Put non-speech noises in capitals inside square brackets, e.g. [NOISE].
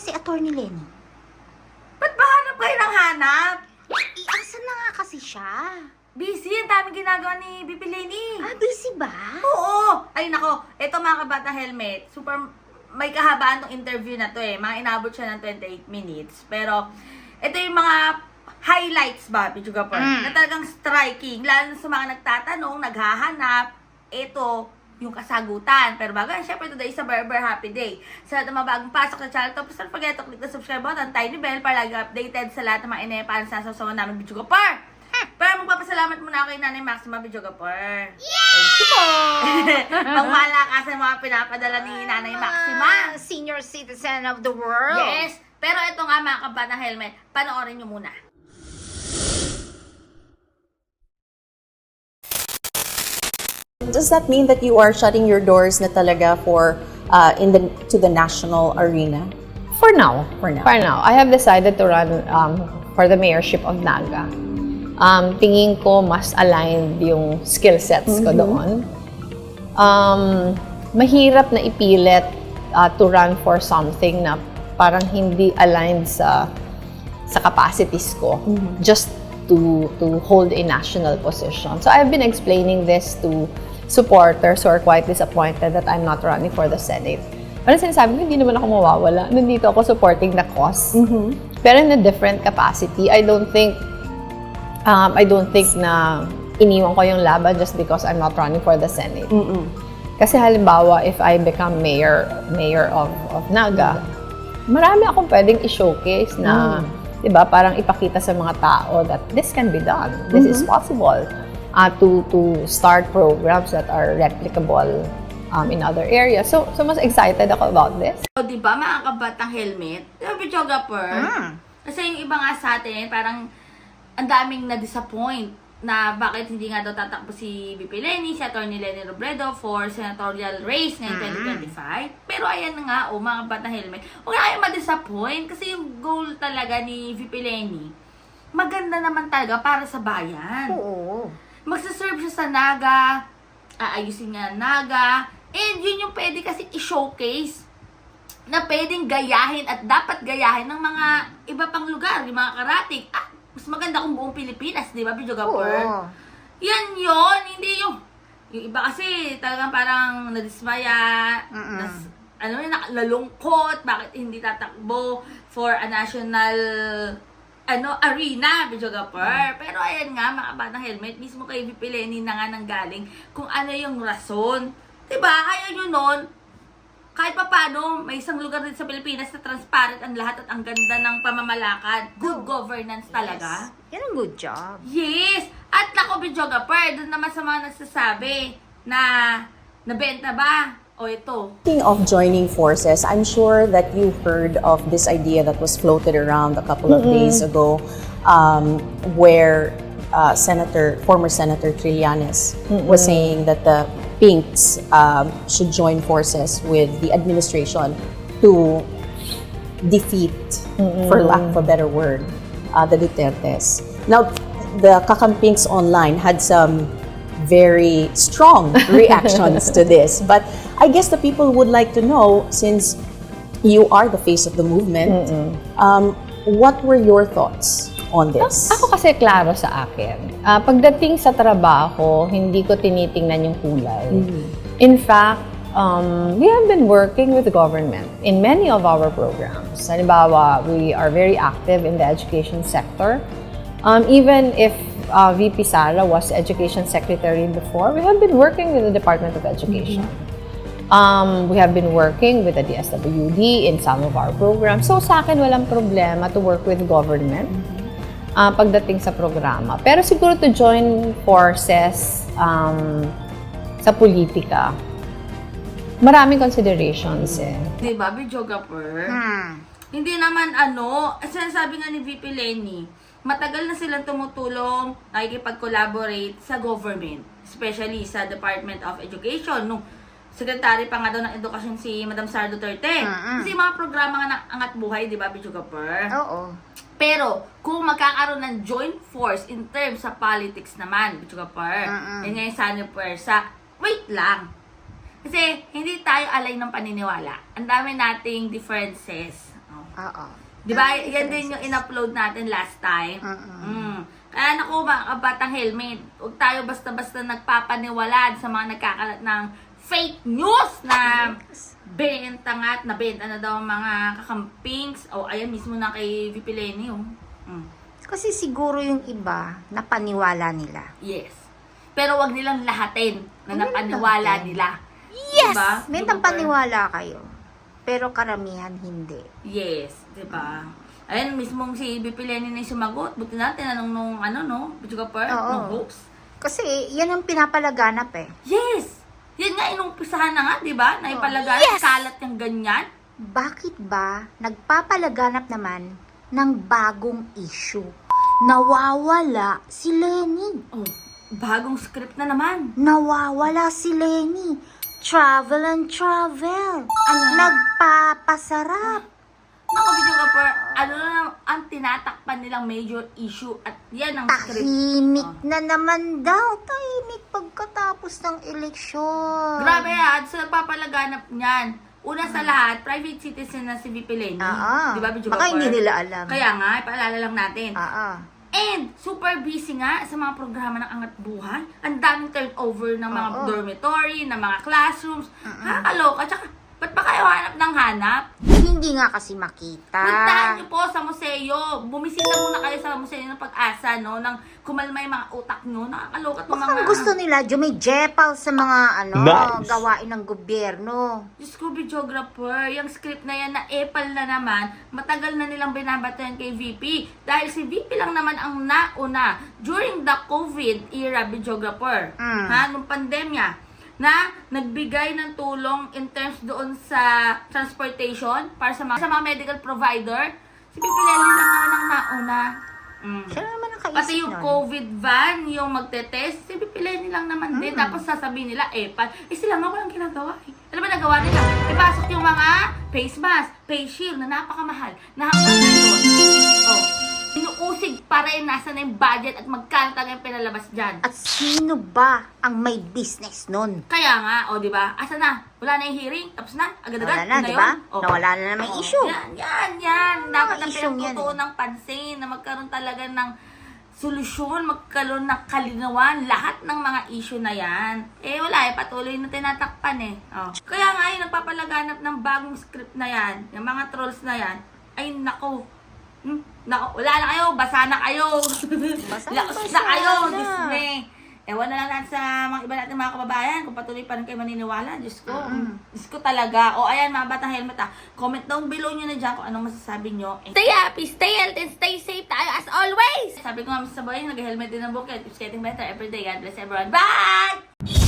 kaya si Attorney Lenny? Ba't ba hanap kayo ng hanap? Eh, asan na nga kasi siya? Busy, ang daming ginagawa ni Bibi Lenny. Ah, busy ba? Oo! Ay nako, ito mga kabata helmet, super may kahabaan tong interview na to eh. Mga inabot siya ng 28 minutes. Pero, ito yung mga highlights ba, Pichugapur, Mm. na talagang striking. Lalo sa mga nagtatanong, naghahanap, ito, yung kasagutan. Pero bago yan, syempre today is a very, very happy day. Sa lahat ng mga bagong pasok sa channel to, please don't forget to click the subscribe button, tiny bell, para lagi updated sa lahat ng mga inepan sa sasawa namin, Pichugapur. Pero magpapasalamat muna ako kay Nanay Maxima Pichugapur. Thank you po! [LAUGHS] Pangmalakasan mga pinapadala ni Nanay Maxima. Ah, Senior citizen of the world. Yes! Pero ito nga mga kabata helmet, panoorin nyo muna. Does that mean that you are shutting your doors na talaga for uh, in the to the national arena? For now. For now. For now. I have decided to run um, for the mayorship of Naga. Um, tingin ko mas aligned yung skill sets ko doon. Um, mahirap na ipilit uh, to run for something na parang hindi aligned sa sa capacities ko just to to hold a national position. So I've been explaining this to supporters who are quite disappointed that I'm not running for the Senate. Pero sinasabi ko, hindi naman ako mawawala. Nandito ako supporting the cause. Pero in a different capacity, I don't think um, I don't think na iniwan ko yung laban just because I'm not running for the Senate. Kasi halimbawa, if I become mayor mayor of, of Naga, marami akong pwedeng i-showcase na, di ba, parang ipakita sa mga tao that this can be done. This is possible. Uh, to to start programs that are replicable um, in other areas. So, so mas excited ako about this. So, di ba mga kabatang helmet? Di ba, Pichogapur? Mm. Kasi yung iba nga sa atin, parang ang daming na-disappoint na bakit hindi nga daw tatakbo si BP Lenny, si Atty. Lenny Robredo for senatorial race ngayong 2025. Pero ayan na nga, oh, mga batang helmet, huwag na kayong ma-disappoint kasi yung goal talaga ni VP Lenny, maganda naman talaga para sa bayan Oo. Magsaserve siya sa Naga, aayusin niya Naga, and yun yung pwede kasi i-showcase na pwedeng gayahin at dapat gayahin ng mga iba pang lugar, yung mga karating. Ah, mas maganda kung buong Pilipinas, di ba, Bidyo Gapur? Oo. Yan yun, hindi yung... Yung iba kasi talagang parang nadismaya, Mm-mm. nas, ano yun, nalungkot, bakit hindi tatakbo for a national ano, arena, videographer. Pero ayan nga, mga batang helmet, mismo kay VP na nga nang galing kung ano yung rason. Diba? Ayaw nyo nun, kahit pa paano, may isang lugar din sa Pilipinas na transparent ang lahat at ang ganda ng pamamalakad. Good governance talaga. Yan ang good job. Yes! At ako, videographer, doon naman sa mga nagsasabi na nabenta ba? O ito. Speaking of joining forces, I'm sure that you heard of this idea that was floated around a couple of days ago, um, where uh, Senator, former Senator Trillanes was saying that the Pinks um, should join forces with the administration to defeat, for lack of a better word, uh, the Dutertes. Now, the Kakampinks online had some very strong reactions to this. But I guess the people would like to know, since you are the face of the movement, um, what were your thoughts on this? Ako kasi klaro sa akin. Ah, pagdating sa trabaho, hindi ko tinitingnan yung kulay. In fact, um, we have been working with the government in many of our programs. Halimbawa, we are very active in the education sector. Um, even if uh, VP Sara was education secretary before, we have been working with the Department of Education. Um, we have been working with the DSWD in some of our programs. So sa akin, walang problema to work with government ah, pagdating sa programa. Pero siguro to join forces um, sa politika, maraming considerations eh. Di ba, videographer? Hmm. Hindi naman ano, sinasabi nga ni VP Lenny, matagal na silang tumutulong, nakikipag-collaborate sa government, especially sa Department of Education. Nung secretary pa nga daw ng edukasyon si Madam Sara Duterte. Mm-mm. Kasi mga programa nga ng Angat Buhay, di ba, videographer? Oo. Pero, kung magkakaroon ng joint force in terms sa politics naman, Bitchugapar, Mm-mm. yun nga yung sana puwersa, wait lang. Kasi, hindi tayo alay ng paniniwala. Ang dami nating differences. Oh. Di ba? Yan din yung in-upload natin last time. Mm-mm. Mm. Kaya naku, mga kabatang helmet, huwag tayo basta-basta nagpapaniwala sa mga nagkakalat ng fake news na benta nga at nabenta na daw mga kakampings. O, ayan mismo na kay VP Lenny, oh. Mm. Kasi siguro yung iba, napaniwala nila. Yes. Pero wag nilang lahatin na napaniwala nila. Yes! Diba? May paniwala kayo. Pero karamihan hindi. Yes, di ba? Ayun, mismong si Lenny na yung sumagot. Buti na, tinanong nung, ano, no? Bidyo ka Oo. nung host. Kasi yan ang pinapalaganap eh. Yes! Yan nga, inumpisahan na nga, di ba? Na ipalagan, Yes! kalat yung ganyan. Bakit ba nagpapalaganap naman ng bagong issue? Nawawala si Lenny. Oh, bagong script na naman. Nawawala si Lenny. Travel and travel. Ano? Nagpapasarap. Naku, Bidyo ka ano na ang tinatakpan nilang major issue at yan ang script. Tahimik Oh. na naman daw. Tahimik pagkatapos ng eleksyon. Grabe ha, sa nagpapalaganap niyan. Una sa lahat, private citizen na si VP Lenny. Oo. Di ba, Bidyo Baka hindi nila alam. Kaya nga, ipaalala lang natin. Oo. And, super busy nga sa mga programa ng Angat Buhay. Ang daming turnover ng mga Oo. dormitory, ng mga classrooms. Nakakaloka. Tsaka, pa kayo hanap ng hanap? Hindi nga kasi makita. Puntahan niyo po sa museo. Bumisita muna kayo sa museo ng pag-asa, no? Nang kumalma yung mga utak nyo. Nakakaloka itong Baka mga... gusto nila, jumijepal sa mga ano, Nice. gawain ng gobyerno. Diyos ko, videographer, yung script na yan na epal na naman, matagal na nilang binabatayan kay VP. Dahil si VP lang naman ang nauna during the COVID era videographer. Mm. Ha, nung pandemya na nagbigay ng tulong in terms doon sa transportation para sa mga, sa mga medical provider. Si Lenny lang naman ang nauna. Mm. Siya naman Pati yung nun. COVID van, yung magte-test, si Lenny lang naman din. Tapos sasabihin nila, eh, pa, eh sila nga walang ginagawa eh. Ano ba nagawa nila? Ipasok yung mga face mask, face shield na napakamahal, na hanggang [LAUGHS] ngayon. Oh, inuusig pa rin nasa na yung budget at magkano talaga yung pinalabas dyan. At sino ba ang may business nun? Kaya nga, o di ba? Asa na? Wala na yung hearing? Tapos na? Agad-agad? Wala na, di ba? Oh. Nawala na naman Oo, issue. Yan, yan, yan. Dapat issue yan pinagtutuon eh. ng pansin na magkaroon talaga ng solusyon, magkaroon ng kalinawan, lahat ng mga issue na yan. Eh wala eh, patuloy na tinatakpan eh. Oh. Kaya nga ay nagpapalaganap ng bagong script na yan, yung mga trolls na yan, ay nako, hmm, nako, wala na kayo, basa na kayo. Basa- Laos basa na kayo, na. Disney. Ewan na lang natin sa mga iba natin mga kababayan kung patuloy pa rin kayo maniniwala. Diyos ko. Diyos ko talaga. O ayan mga batang helmet ah. Comment down below nyo na dyan kung anong masasabi nyo. Stay happy, stay healthy, and stay safe tayo as always. Sabi ko nga sa boy, nag-helmet din ang bukit. It's getting better every day. God bless everyone. Bye!